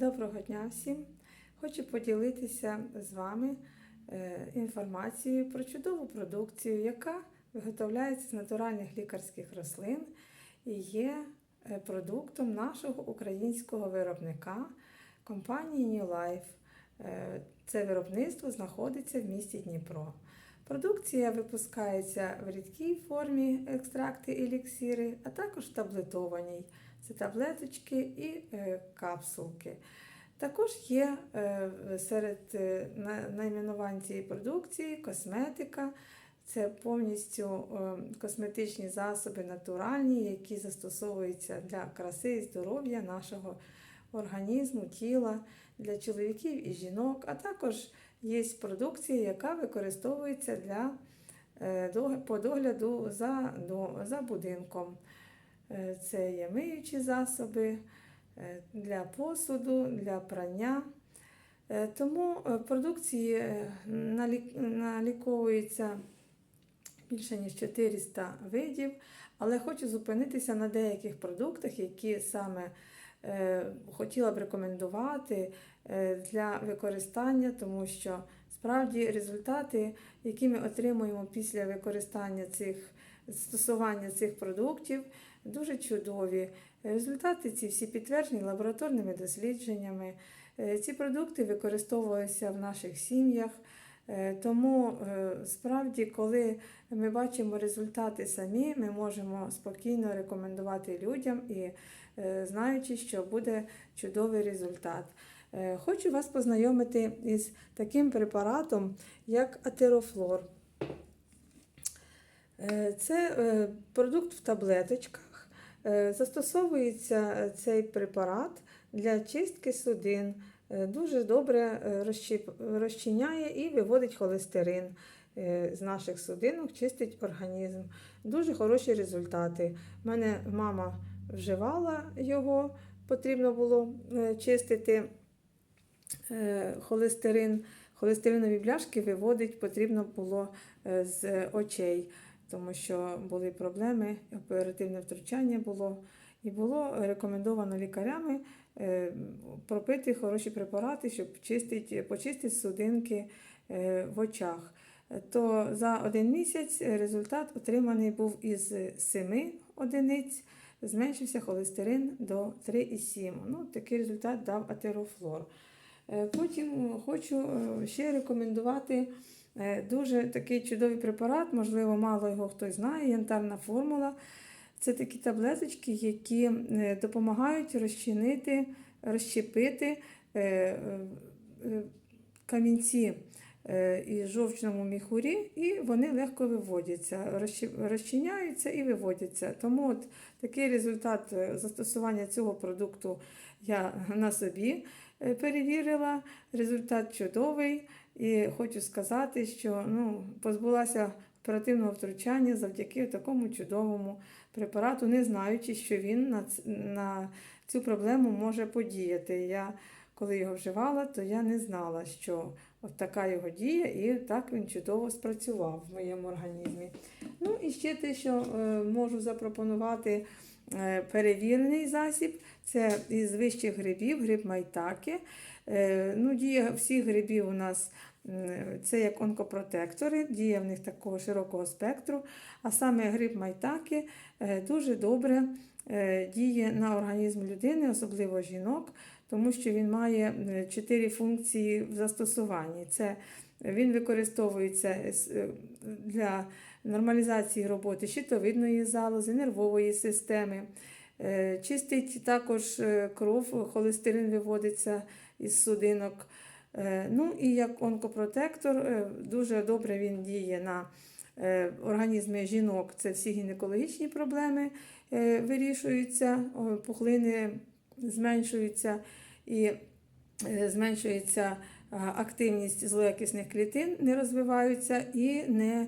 Доброго дня всім! Хочу поділитися з вами е, інформацією про чудову продукцію, яка виготовляється з натуральних лікарських рослин і є е, продуктом нашого українського виробника компанії New Life. Е, Це виробництво знаходиться в місті Дніпро. Продукція випускається в рідкій формі екстракти еліксири, а також в таблетованій. Це таблеточки і е, капсулки. Також є е, серед е, найменувань цієї продукції косметика. Це повністю косметичні засоби натуральні, які застосовуються для краси і здоров'я нашого організму, тіла, для чоловіків і жінок, а також є продукція, яка використовується для по догляду за, за будинком. Е, Це є миючі засоби е, для посуду, для прання. Е, Тому продукції наліковується більше ніж 400 видів, але хочу зупинитися на деяких продуктах, які саме хотіла б рекомендувати для використання, тому що справді результати, які ми отримуємо після використання цих застосування цих продуктів, дуже чудові. Результати ці всі підтверджені лабораторними дослідженнями. Е, Ці продукти використовувалися в наших сім'ях. Е, Тому е, справді, коли ми бачимо результати самі, ми можемо спокійно рекомендувати людям і знаючи, що буде чудовий результат. Хочу вас познайомити із таким препаратом, як атерофлор. Е, Це е, продукт в таблеточках. Е, Застосовується цей препарат для чистки судин. Дуже добре розчиняє і виводить холестерин з наших судинок, чистить організм. Дуже хороші результати. У мене мама вживала його, потрібно було чистити холестерин. Холестеринові бляшки виводить потрібно було з очей, тому що були проблеми, оперативне втручання було. І було рекомендовано лікарями е, пропити хороші препарати, щоб чистити, почистити судинки е, в очах. То за один місяць результат отриманий був із 7 одиниць, зменшився холестерин до 3,7. Ну, такий результат дав атерофлор. Е, Потім хочу ще рекомендувати дуже такий чудовий препарат, можливо, мало його хтось знає, янтарна формула. Це такі таблеточки, які е, допомагають розчинити, розщепити е, е, е, камінці е, із жовчному міхурі, і вони легко виводяться, розчиняються і виводяться. Тому от такий результат е, застосування цього продукту я на собі е, перевірила. Результат чудовий. І хочу сказати, що ну, позбулася оперативного втручання завдяки такому чудовому препарату, не знаючи, що він на, на цю проблему може подіяти. Я, коли його вживала, то я не знала, що от така його дія, і так він чудово спрацював в моєму організмі. Ну і ще те, що е, можу запропонувати е, перевірений засіб, це із вищих грибів, гриб майтаки. Е, ну, дія всіх грибів у нас це як онкопротектори, дія в них такого широкого спектру, а саме гриб майтаки е, дуже добре е, діє на організм людини, особливо жінок, тому що він має чотири функції в застосуванні. Це він використовується е, для нормалізації роботи щитовидної залози, нервової системи. Чистить також кров, холестерин виводиться із судинок. Е, Ну і як онкопротектор, е, дуже добре він діє на е, організми жінок. Це всі гінекологічні проблеми вирішуються, пухлини зменшуються і зменшується активність злоякісних клітин, не розвиваються і не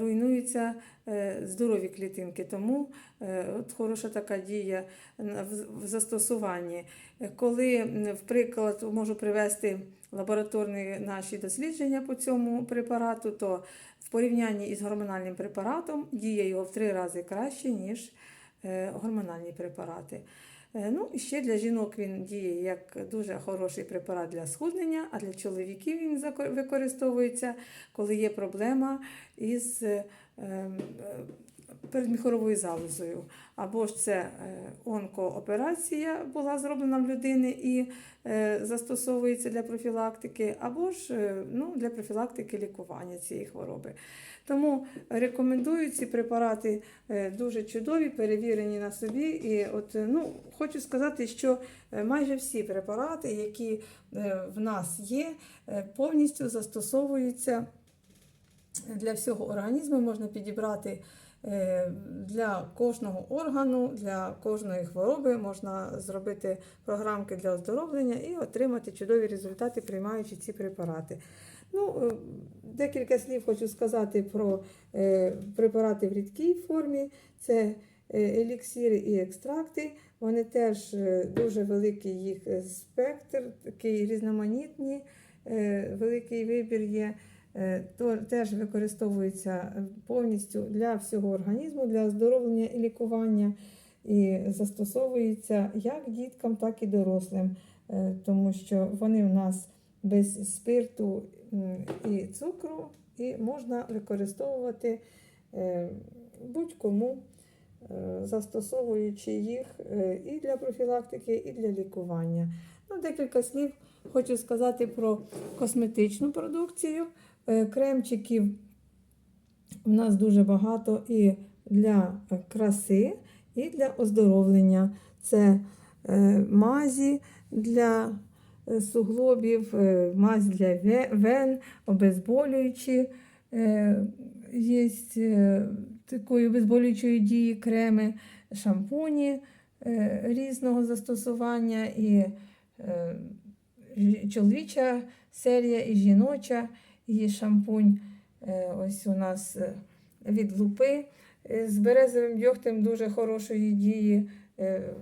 руйнуються е, здорові клітинки. Тому е, от хороша така дія в- застосуванні. Е, Коли, м, в приклад, можу привести лабораторні наші дослідження по цьому препарату, то в порівнянні із гормональним препаратом діє його в три рази краще, ніж е, гормональні препарати. Е, Ну, і ще для жінок він діє як дуже хороший препарат для схуднення, а для чоловіків він використовується, коли є проблема із е, е, передміхоровою залозою. Або ж це е, онкооперація була зроблена в людини і е, застосовується для профілактики, або ж е, ну, для профілактики лікування цієї хвороби. Тому рекомендую ці препарати дуже чудові, перевірені на собі. І от, ну, хочу сказати, що майже всі препарати, які в нас є, повністю застосовуються для всього організму. Можна підібрати для кожного органу, для кожної хвороби, можна зробити програмки для оздоровлення і отримати чудові результати, приймаючи ці препарати. Ну, е, декілька слів хочу сказати про е, препарати в рідкій формі. Це е, еліксири і екстракти. Вони теж е, дуже великий їх е, спектр, такий різноманітні, е, великий вибір є. Е, То теж використовується повністю для всього організму, для оздоровлення і лікування, і застосовується як діткам, так і дорослим, Е, тому що вони в нас без спирту і цукру, і можна використовувати е, будь-кому, застосовуючи їх і для профілактики, і для лікування. Ну, декілька слів хочу сказати про косметичну продукцію. Е, Кремчиків у нас дуже багато і для краси, і для оздоровлення. Це е, мазі для е, суглобів, мазь для вен, обезболюючі. Є такої обезболюючої дії креми, шампуні різного застосування, і чоловіча серія, і жіноча, і шампунь. Е, Ось у нас е, від лупи е, з березовим дьогтем дуже хорошої дії,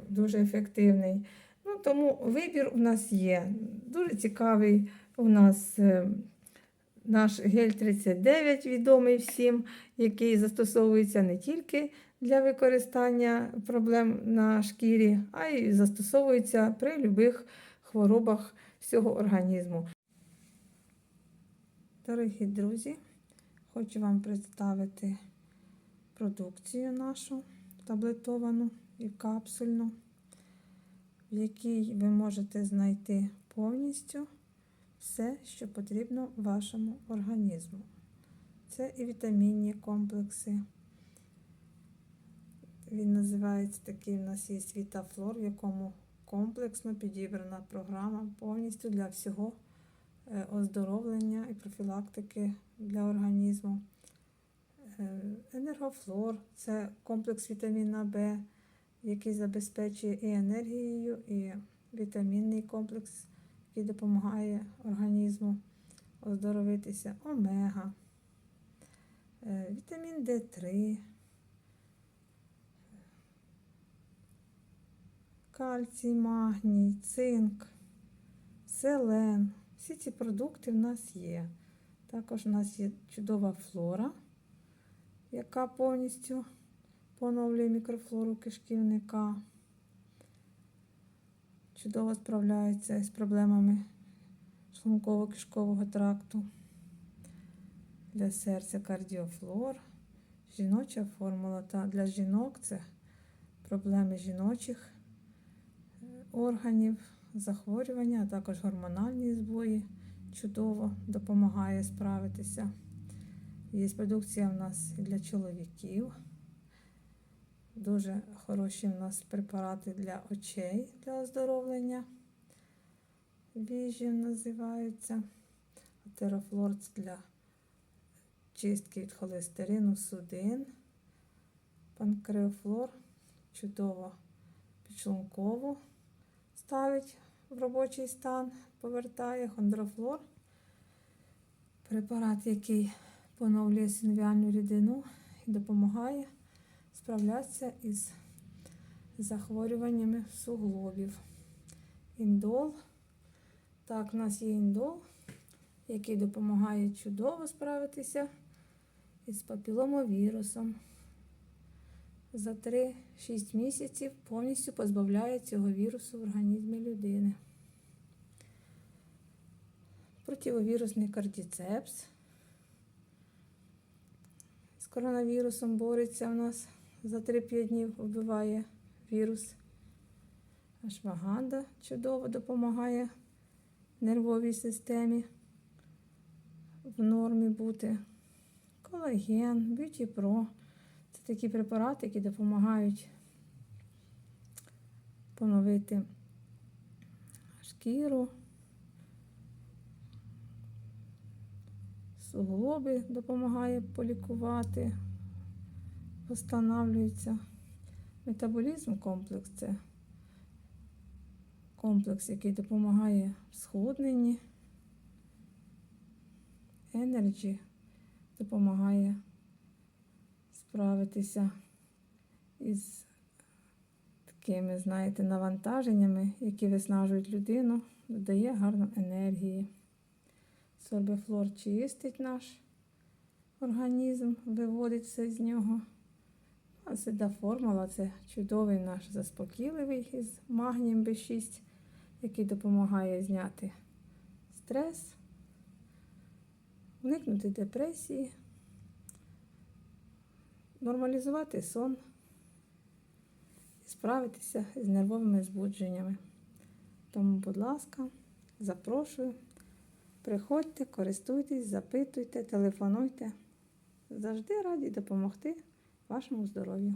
дуже ефективний. Ну, тому вибір у нас є. Дуже цікавий у нас наш гель 39, відомий всім, який застосовується не тільки для використання проблем на шкірі, а й застосовується при будь-яких хворобах всього організму. Дорогі друзі, хочу вам представити продукцію нашу таблетовану і капсульну, в якій ви можете знайти повністю все, що потрібно вашому організму. Це і вітамінні комплекси. Він називається такий, у нас є Вітафлор, в якому комплексно підібрана програма повністю для всього оздоровлення і профілактики для організму. Е, Енергофлор це комплекс вітаміна В, який забезпечує і енергією, і вітамінний комплекс, який допомагає організму оздоровитися. Омега, е, вітамін Д3, кальцій, магній, цинк, селен. Всі ці продукти в нас є. Також у нас є чудова флора, яка повністю поновлює мікрофлору кишківника. Чудово справляється з проблемами шлунково-кишкового тракту. Для серця кардіофлор, жіноча формула. Та для жінок це проблеми жіночих е, органів, захворювання, а також гормональні збої. Чудово допомагає справитися. Є продукція в нас для чоловіків. Дуже хороші в нас препарати для очей для оздоровлення. Віжін називаються. Атерофлор для чистки від холестерину, судин. Панкреофлор чудово підшлункову ставить в робочий стан, повертає хондрофлор. Препарат, який поновлює синвіальну рідину і допомагає справлятися із захворюваннями суглобів. Індол. Так, у нас є індол, який допомагає чудово справитися із папіломовірусом. За 3-6 місяців повністю позбавляє цього вірусу в організмі людини. Противовірусний кардіцепс. З коронавірусом бореться у нас за 3-5 днів вбиває вірус. Ашваганда чудово допомагає нервовій системі в нормі бути. Колаген, Pro. Це такі препарати, які допомагають поновити шкіру, суглоби допомагає полікувати, встановлюється. Метаболізм комплекс це комплекс, який допомагає в схудненні. Energy допомагає справитися із такими, знаєте, навантаженнями, які виснажують людину, додає гарно енергії. Сорбифлор чистить наш організм, виводить все з нього. А седа формула це чудовий наш заспокійливий із магнієм B6, який допомагає зняти стрес, уникнути депресії, нормалізувати сон справитися з нервовими збудженнями. Тому, будь ласка, запрошую, приходьте, користуйтесь, запитуйте, телефонуйте. Завжди раді допомогти вашому здоров'ю.